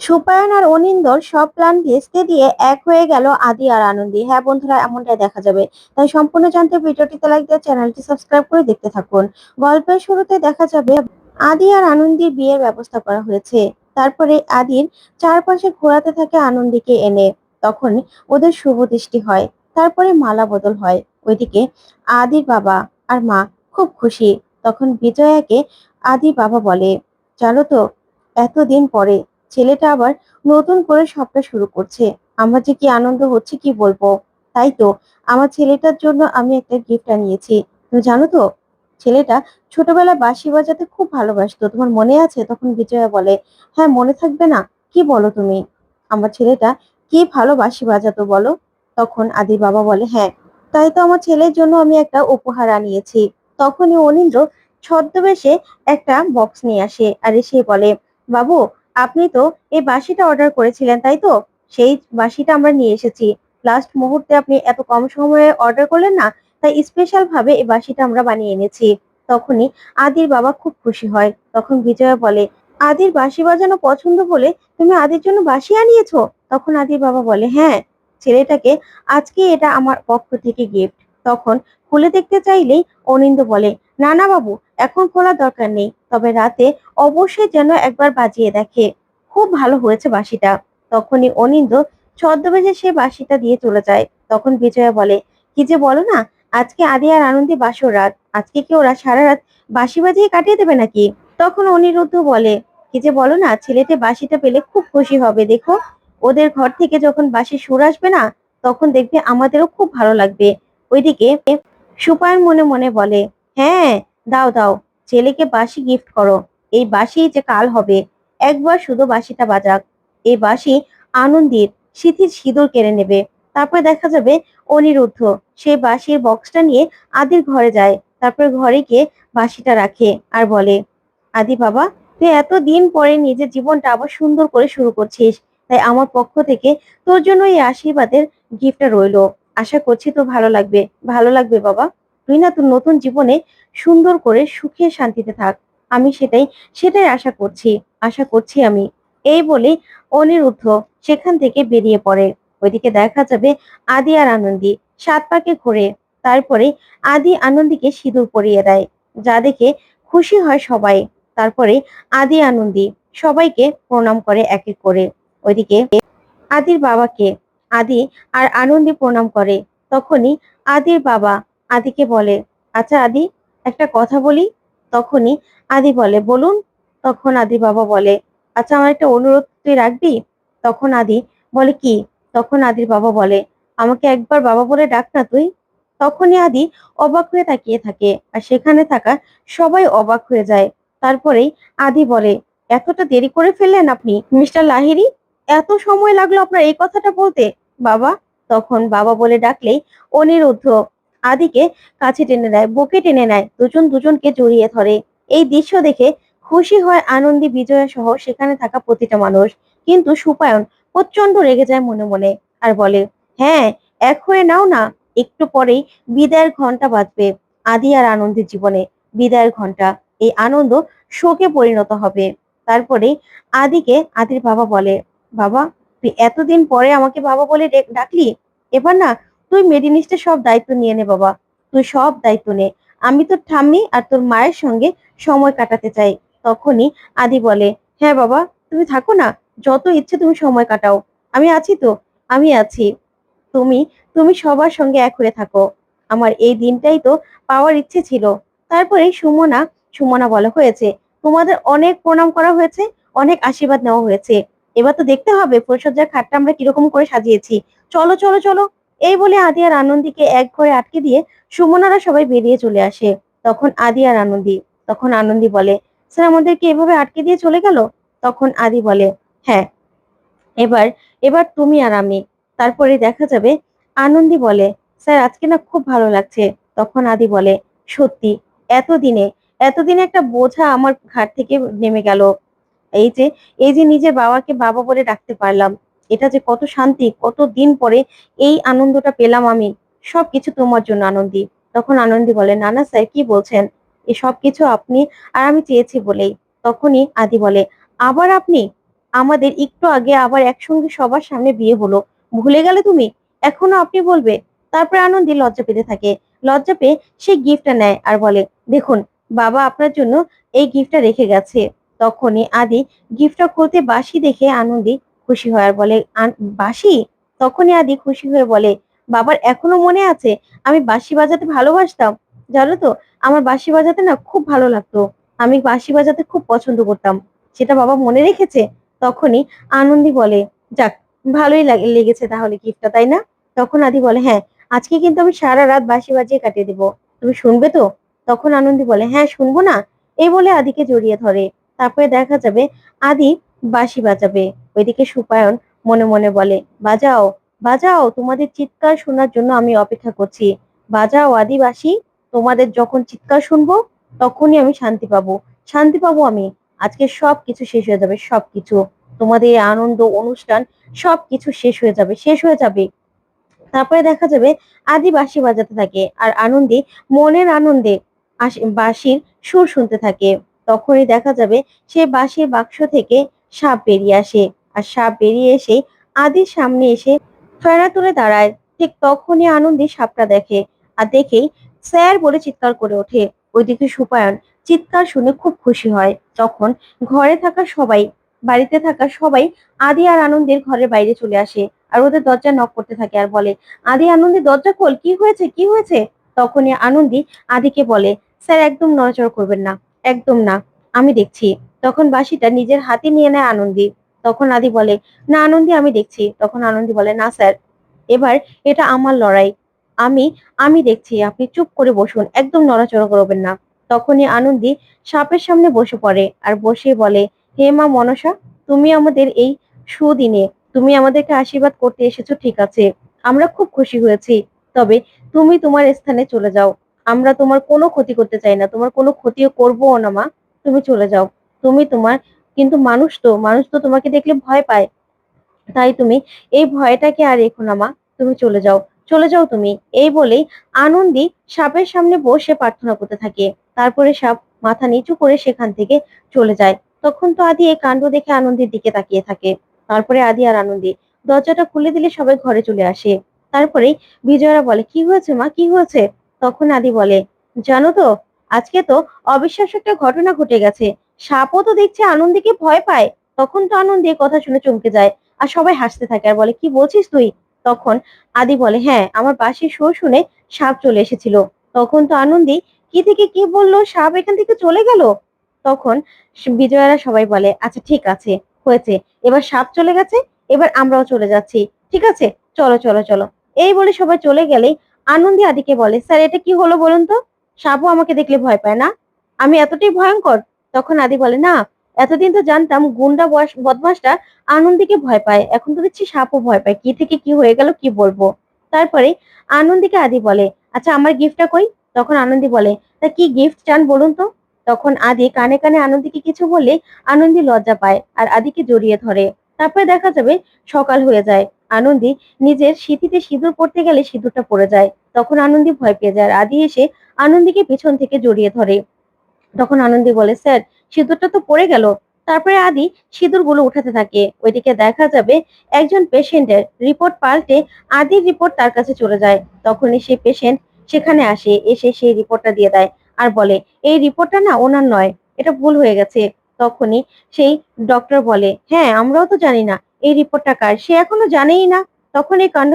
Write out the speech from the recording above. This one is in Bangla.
সুপায়ন আর অনিন্দর সব প্ল্যান ভেস্তে দিয়ে এক হয়ে গেল আদি আর আনন্দী। হ্যাঁ বন্ধুরা, এমনটাই দেখা যাবে। তাই সম্পূর্ণ জানতে ভিডিওটিতে লাইক দিয়ে চ্যানেলটি সাবস্ক্রাইব করে দেখতে থাকুন। গল্পের শুরুতে দেখা যাবে আদি আর আনন্দীর বিয়ের ব্যবস্থা করা হয়েছে। তারপরে আদির চারপাশে ঘোরাতে থাকে আনন্দীকে এনে। তখন ওদের শুভ দৃষ্টি হয়। তারপরে মালা বদল হয়। ওইদিকে আদির বাবা আর মা খুব খুশি। তখন বিজয়াকে আদির বাবা বলে জানো তো, এতদিন পরে ছেলেটা আবার নতুন করে সবটা শুরু করছে। আমার যে কি আনন্দ হচ্ছে কি বলব? তাই তো, আমার ছেলেটার জন্য আমি একটা গিফট আনিয়েছি। তুমি জানো তো, ছেলেটা ছোটবেলায় বাঁশি বাজাতে খুব ভালোবাসতো। তোমার মনে আছে? তখন বিজয়া বলে হ্যাঁ মনে থাকবে না। কি বলো তুমি? আমার ছেলেটা, কি ভালো বাঁশি বাজাতো বলো? তখন আদির বাবা বলে হ্যাঁ তাই তো আমার ছেলের জন্য আমি একটা উপহার আনিয়েছি। তখনই অনিন্দ্র ছদ্মবেশে একটা বক্স নিয়ে আসে। আর এসে বলে, বাবু আপনি তো এই বাঁশিটা অর্ডার করেছিলেন, তাই তো? সেই বাসিটা আমরা নিয়ে এসেছি। লাস্ট মুহূর্তে আপনি এত কম সময়ে অর্ডার করলেন না, তাই স্পেশাল ভাবে এই বাঁশিটা আমরা বানিয়ে এনেছি। তখনই আদির বাবা খুব খুশি হয়। তখন বিজয়া বলে, আদির বাঁশি বাজানো পছন্দ বলে তুমি আদির জন্য বাঁশি আনিয়েছো? তখন আদির বাবা বলে হ্যাঁ ছেলেটাকে আজকে এটা আমার পক্ষ থেকে গিফট তখন খুলে দেখতে চাইলেই অনিন্দ বলে, না না বাবু এখন খোলার দরকার নেই, তবে রাতে অবশ্যই যেন একবার বাজিয়ে দেখে। খুব ভালো হয়েছে বাঁশিটা। তখনই অনিন্দ ছদ্মবেশে সে বাঁশিটা দিয়ে চলে যায়। তখন বিজয়া বলে, কি যে বলো না, আজকে আদি আর আনন্দে বাসর রাত। আজকে কি ওরা সারা রাত বাঁশি বাজিয়ে কাটিয়ে দেবে নাকি? তখন অনিরুদ্ধ বলে, কি যে বলো না, ছেলেতে বাঁশিটা পেলে খুব খুশি হবে, দেখো। ওদের ঘর থেকে যখন বাঁশি সুর আসবে না, তখন দেখবে আমাদেরও খুব ভালো লাগবে। ওইদিকে সুপায়ন মনে মনে বলে হ্যাঁ দাও দাও, ছেলেকে বাঁশি গিফট করো। এই বাঁশি যে কাল হবে, একবার শুধু বাঁশিটা বাজাক। এই বাঁশি আনন্দির সিথির সিঁদুর কেড়ে নেবে। তারপর দেখা যাবে অনিরুদ্ধ। সেই বাঁশির বক্সটা নিয়ে আদির ঘরে যায়। তারপর ঘরে গিয়ে বাঁশিটা রাখে আর বলে, আদি বাবা, তুই এত দিন পরে নিজের জীবনটা আবার সুন্দর করে শুরু করছিস। তাই আমার পক্ষ থেকে তোর জন্য এই আশীর্বাদের গিফটটা রইল। আশা করছি তো ভালো লাগবে। ভালো লাগবে বাবা। তুই না তোর নতুন জীবনে সুন্দর করে সুখে শান্তিতে থাক। আমি সেটাই সেটাই আশা করছি আশা করছি আমি। এই বলে অনিরুদ্ধ সেখান থেকে বেরিয়ে পড়ে। ওইদিকে দেখা যাবে আদি আর আনন্দী সাত পাকে ঘুরে। তারপরে আদি আনন্দীকে সিঁদুর পরিয়ে দেয়, যা দেখে খুশি হয় সবাই। তারপরে আদি আনন্দী সবাইকে প্রণাম করে এক এক করে। ওইদিকে আদির বাবাকে আদি আর আনন্দী প্রণাম করে। তখনই আদির বাবা আদিকে বলে আচ্ছা আদি একটা কথা বলি? তখনই আদি বলে, বলুন। তখন আদি বাবা বলে আচ্ছা আমার একটা অনুরোধ তুই রাখবি? তখন আদি বলে, কি? তখন আদির বাবা বলে, আমাকে একবার বাবা বলে ডাক না তুই? তখনই আদি অবাক হয়ে তাকিয়ে থাকে আর সেখানে থাকা সবাই অবাক হয়ে যায়। তারপরেই আদি বলে, এতটা দেরি করে ফেললেন আপনি, মিস্টার লাহিরি এত সময় লাগল আপনার এই কথাটা বলতে? বাবা? তখন বাবা বলে ডাকলেই অনিরুদ্ধ আদিকে কাছে টেনে নেয়, বুকে টেনে নেয়, দুজন দুজনকে জড়িয়ে ধরে। এই দৃশ্য দেখে খুশি হয় আনন্দী বিজয়া সহ সেখানে থাকা প্রতিটা মানুষ। কিন্তু সুপায়ন প্রচণ্ড রেগে যায় মনে মনে আর বলে হ্যাঁ এক হয়ে নাও না, একটু পরেই বিদায়ের ঘণ্টা বাজবে, আদি আর আনন্দের জীবনে বিদায়ের ঘণ্টা এই আনন্দ শোকে পরিণত হবে। তারপরে আদিকে আদির বাবা বলে, বাবা, তুই এতদিন পরে আমাকে বাবা বলে ডাকলি? এবার না তুই মেডিনিস্টের সব দায়িত্ব নিয়ে নে বাবা। তুই সব দায়িত্ব নে। আমি তোর ঠাম্মি আর তোর মায়ের সঙ্গে সময় কাটাতে চাই। তখনই আদি বলে হ্যাঁ বাবা, তুমি থাকো না। যত ইচ্ছে তুমি সময় কাটাও। আমি আছি তো, আমি আছি। তুমি তুমি সবার সঙ্গে এক হয়ে থাকো। আমার এই দিনটাই তো পাওয়ার ইচ্ছে ছিল। তারপরে সুমনা সুমনা বলা হয়েছে, তোমাদের অনেক প্রণাম করা হয়েছে, অনেক আশীর্বাদ নেওয়া হয়েছে। এবার তো দেখতে হবে ফুলসজ্জার খাটটা আমরা কীরকম করে সাজিয়েছি। চলো চলো চলো। এই বলে আদি আর আনন্দীকে এক ঘরে আটকে দিয়ে সুমনারা সবাই বেরিয়ে চলে আসে। তখন আদি আর আনন্দী, তখন আনন্দী বলে, স্যার, আমাদেরকে এভাবে আটকে দিয়ে চলে গেল? তখন আদি বলে হ্যাঁ এবার এবার তুমি আর আমি। তারপরে দেখা যাবে আনন্দী বলে, স্যার, আজকে না খুব ভালো লাগছে। তখন আদি বলে, সত্যি, এতদিনে এতদিনে একটা বোঝা আমার ঘাট থেকে নেমে গেল। এই যে এই যে নিজের বাবাকে বাবা বলে ডাকতে পারলাম এটা যে কত শান্তি, কত দিন পরে এই আনন্দটা পেলাম আমি। সবকিছু তোমার জন্য, আনন্দী। তখন আনন্দী বলে না না স্যার, কি বলছেন? এ সব কিছু আপনি আর আমি চেয়েছি বলেই। তখনই আদি বলে, আবার আপনি? আমাদের একটু আগে আবার একসঙ্গে সবার সামনে বিয়ে হলো। ভুলে গেলে তুমি? এখনও আপনি বলবে? তারপরে আনন্দী লজ্জা পেতে থাকে। লজ্জা পেয়ে সে গিফটটা নেয় আর বলে, দেখুন, বাবা আপনার জন্য এই গিফটটা রেখে গেছে। তখনই আদি গিফটটা খুলতে বাসি দেখে আনন্দী খুশি হয় আর বলে, "আন- বাসি? তখনই আদি খুশি হয়ে বলে, বাবার এখনও মনে আছে, আমি বাঁশি বাজাতে ভালোবাসতাম। জানো তো, আমার বাঁশি বাজাতে না খুব ভালো লাগতো। আমি বাঁশি বাজাতে খুব পছন্দ করতাম। সেটা বাবা মনে রেখেছে? তখনই আনন্দী বলে, যাক, ভালোই লাগে- লেগেছে তাহলে গিফটটা, তাই না? তখন আদি বলে হ্যাঁ আজকে কিন্তু আমি সারা রাত বাঁশি বাজিয়ে কাটিয়ে দেবো। তুমি শুনবে তো? তখন আনন্দী বলে হ্যাঁ শুনব না। এই বলে আদিকে জড়িয়ে ধরে। তারপরে দেখা যাবে আদি বাঁশি বাজাবে। ওইদিকে সুপায়ন মনে মনে বলে, বাজাও বাজাও, তোমাদের চিৎকার শোনার জন্য আমি অপেক্ষা করছি। বাজাও আদিবাসী, তোমাদের যখন চিৎকার শুনব, তখনই আমি শান্তি পাবো। শান্তি পাবো আমি। আজকে সব কিছু শেষ হয়ে যাবে সব কিছু তোমাদের আনন্দ অনুষ্ঠান সব কিছু শেষ হয়ে যাবে, শেষ হয়ে যাবে। তারপরে দেখা যাবে আদিবাসী বাজাতে থাকে আর আনন্দে, মনের আনন্দে বাঁশির সুর শুনতে থাকে। তখনই দেখা যাবে সে বাঁশির বাক্স থেকে সাপ বেরিয়ে আসে। আর সাপ বেরিয়ে এসে আদির সামনে এসে ফেরা তুলে দাঁড়ায়। ঠিক তখনই আনন্দে সাপটা দেখে আর দেখেই স্যার বলে চিৎকার করে ওঠে। ওইদিকে সুপায়ন চিৎকার শুনে খুব খুশি হয়। তখন ঘরে থাকা সবাই, বাড়িতে থাকা সবাই আদি আর আনন্দের ঘরের বাইরে চলে আসে আর ওদের দরজা নক করতে থাকে আর বলে, আদি, আনন্দি দরজা খোল, কি হয়েছে কি হয়েছে? তখনই আনন্দি আদিকে বলে, স্যার, একদম নড়াচড়া করবেন না, একদম না, আমি দেখছি। তখন বাসিটা নিজের হাতে নিয়ে নেয় আনন্দি। তখন আদি বলে, না আনন্দি আমি দেখছি। তখন আনন্দি বলে, না স্যার। এবার এটা আমার লড়াই। আমি আমি দেখছি, আপনি চুপ করে বসুন, একদম নড়াচড়া করবেন না। তখনই আনন্দি সাপের সামনে বসে পড়ে আর বসে বলে, হে মা মনসা, তুমি আমাদের এই সুদিনে, তুমি আমাদেরকে আশীর্বাদ করতে এসেছ, ঠিক আছে। আমরা খুব খুশি হয়েছি। তবে তুমি তোমার স্থানে চলে যাও। আমরা তোমার কোনো ক্ষতি করতে চাই না। তোমার কোনো ক্ষতিও করব না মা। তুমি চলে যাও। তুমি তোমার কিন্তু মানুষ তো মানুষ তো তোমাকে দেখলে ভয় পায়। তাই তুমি এই ভয়টাকে আর রেখো না, মা। তুমি চলে যাও চলে যাও তুমি। এই বলেই আনন্দী সাপের সামনে বসে প্রার্থনা করতে থাকে। তারপরে সাপ মাথা নিচু করে সেখান থেকে চলে যায়। তখন তো আদি এই কাণ্ড দেখে আনন্দের দিকে তাকিয়ে থাকে। তারপরে আদি আর আনন্দী দরজাটা খুলে দিলে সবাই ঘরে চলে আসে। তারপরেই বিজয়রা বলে, কি হয়েছে, মা? কি হয়েছে? তখন আদি বলে, জানো তো, আজকে তো অবিশ্বাস্য একটা ঘটনা ঘটে গেছে। সাপও তো দেখছে আনন্দীকে ভয় পায়। তখন তো আনন্দী কথা শুনে চমকে যায় আর সবাই হাসতে থাকে আর বলে, কি বলছিস তুই? তখন আদি বলে হ্যাঁ আমার বাঁশির শো শুনে সাপ চলে এসেছিল। তখন তো আনন্দী, কি থেকে কি বলল? সাপ এখান থেকে চলে গেল? তখন বিজয়ারা সবাই বলে আচ্ছা ঠিক আছে, হয়েছে। এবার সাপ চলে গেছে, এবার আমরাও চলে যাচ্ছি। ঠিক আছে? চলো চলো চলো। এই বলে সবাই চলে গেলেই আনন্দী আদিকে বলে, স্যার, এটা কি হলো বলুন তো? সাপও আমাকে দেখলে ভয় পায় না? আমি এতটাই ভয়ঙ্কর তখন আদি বলে, না, এতদিন তো জানতাম গুন্ডা বদমাসটা আনন্দীকে ভয় পায়। এখন তো দেখছি সাপও ভয় পায়। কি থেকে কি হয়ে গেল, কি বলব? তারপরে আনন্দীকে আদি বলে আচ্ছা আমার গিফটটা কই? তখন আনন্দী বলে, তা কি গিফট চান বলুন তো? তখন আদি কানে কানে আনন্দীকে কিছু বললে আনন্দী লজ্জা পায় আর আদিকে জড়িয়ে ধরে। তারপরে দেখা যাবে সকাল হয়ে যায়। আনন্দী নিজের সিঁথিতে সিঁদুর পড়তে গেলে সিঁদুরটা পড়ে যায়। তখন আনন্দী ভয় পেয়ে যায়। আর আদি এসে আনন্দীকে পেছন থেকে জড়িয়ে ধরে। তখন আনন্দী বলে, স্যার, সিঁদুরটা তো পড়ে গেল। তারপরে আদি সিঁদুরগুলো উঠাতে থাকে। ওইদিকে দেখা যাবে একজন পেশেন্টের রিপোর্ট পাল্টে আদির রিপোর্ট তার কাছে চলে যায়। তখনই সেই পেশেন্ট সেখানে আসে, এসে সেই রিপোর্টটা দিয়ে দেয় আর বলে, এই রিপোর্টটা না ওনার নয়, এটা ভুল হয়ে গেছে। তখনই সেই ডক্টর বলে হ্যাঁ আমরাও তো জানি না, এই রিপোর্টটা কার? সে এখনও জানেই না। তখন এই কাণ্ড